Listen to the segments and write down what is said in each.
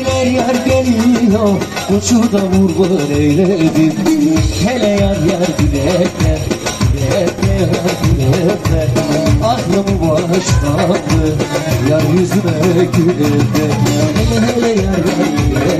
Dediler yar geliyor Uçu da vurgun eyledim. Hele yar yar dilekler Dilekler dilekler. Aklımı başladı Yar yüzüme gülerler Hele yar dilekler Dilekler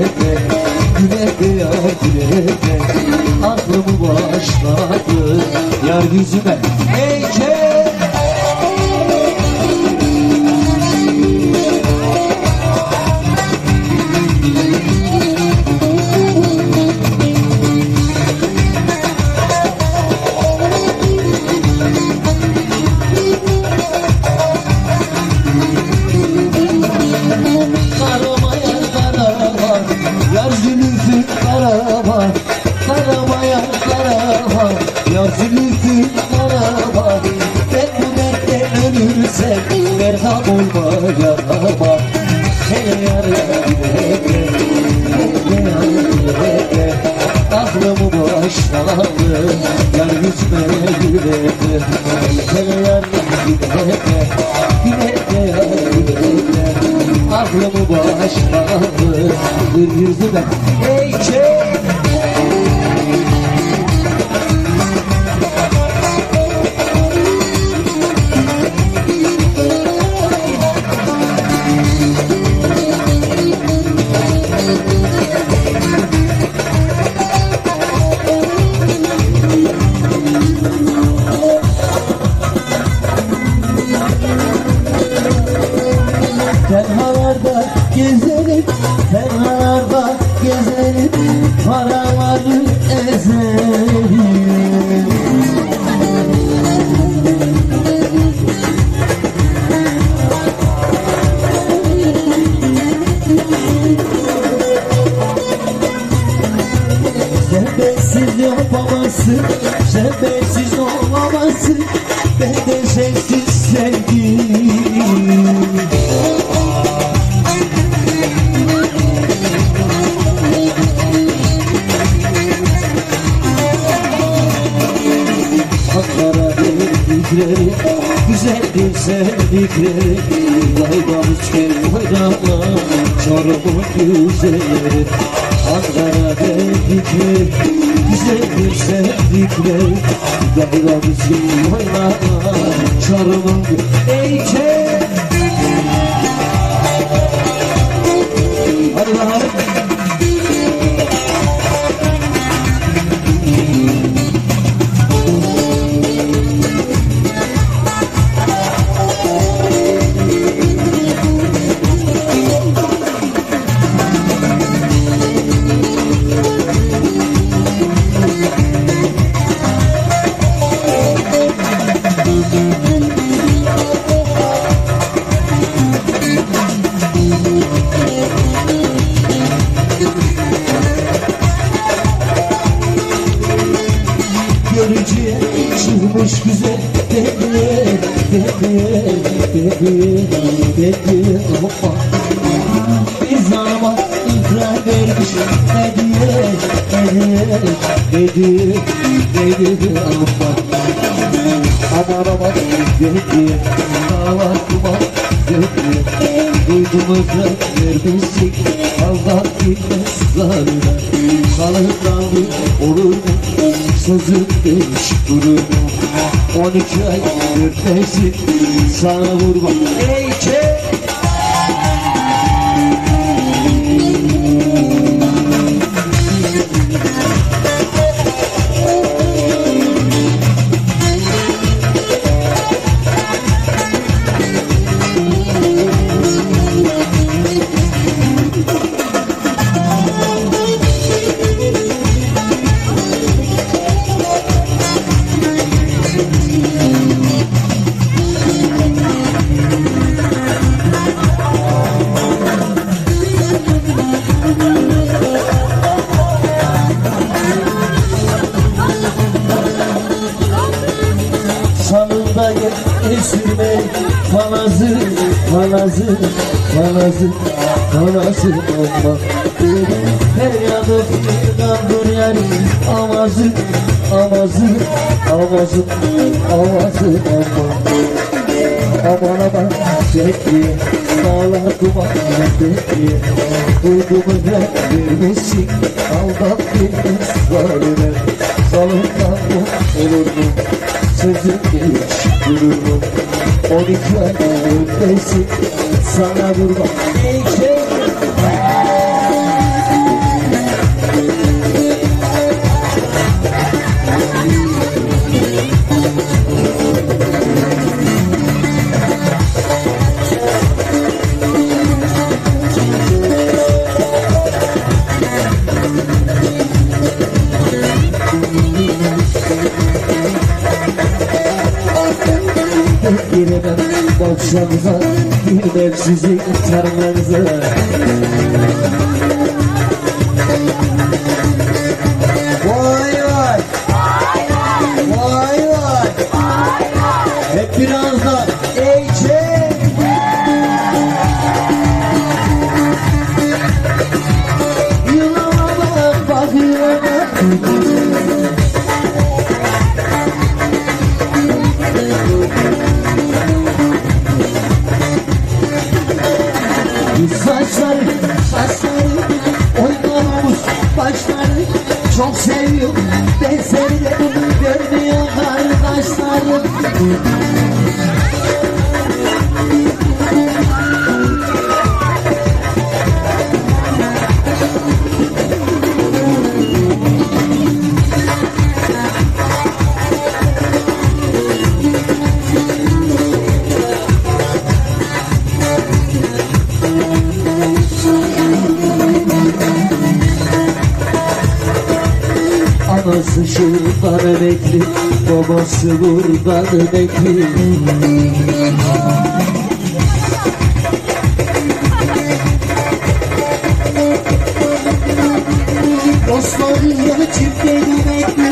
karama Karama yar karama zülüfün karama Ben bu dertten ölürsem Merham olma yarama Hele yar yar Aklımı başladı. Yar yüzüme gülerdi Hele yar dilekle Dilekle yar Aklımı başladı. Bir yüzüme sen bensiz olamazsın Ben de sensiz sevdim verdikleri Güzeldir sevdikleri Yaybamız gel oynama Çorumun güzelleri Haklara verdikleri Güzeldir sevdikleri Yaybamız gel oynama Çorumun Ey çek Hadi Duydumuzda vermişsin Allah bilmez zarına Salından olur mu Sözün demiş durur mu 12 ay dörtmesin Sana vurma. Ey çek kanazı, kanazı olma. Feryadı figandır yarim Amazı, amazı, amazı, amazı olma. Aman aman bekliyor Dağlar duman bekliyor Duyduğumuz vermesin Aldat bir ısrarını Salından mı olur mu Sözüm geç durur mu On iki ay ötesin Sana durma İlk bakşanıza Girmem sizin tarlanıza Vay vay. Vay vay. Hep biraz da Ece Yılama bak başları Çok seviyorum Ben seni de görmüyor kardeşlerim Anası şuradan emekli Babası buradan emekli Dostları yanı çifte emekli